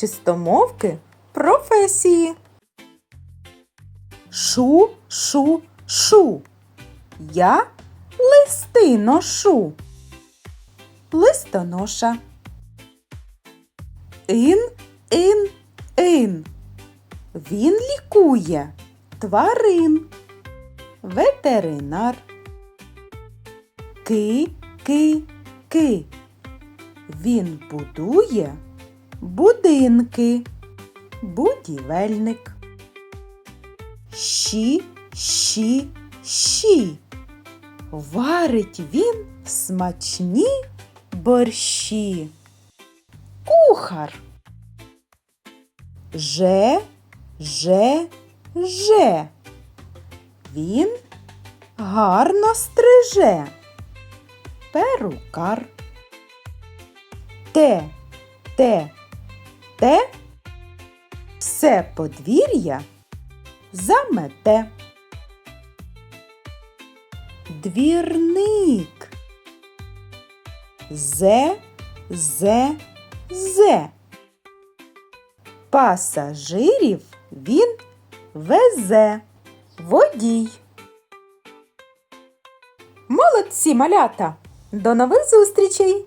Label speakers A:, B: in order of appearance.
A: чистомовки професії. Шу, шу, шу. Я листи ношу. Листоноша. Ін, ін, ін. Він лікує тварин. Ветеринар. Ки, ки, ки. Він будує будинки. Будівельник. Щі, щі, щі. Варить він смачні борщі. Кухар. Же, же, же. Він гарно стриже. Перукар. Те, те, те. Все подвір'я замете. Двірник. Зе, зе, зе. Пасажирів він везе. Водій. Молодці, малята! До нових зустрічей!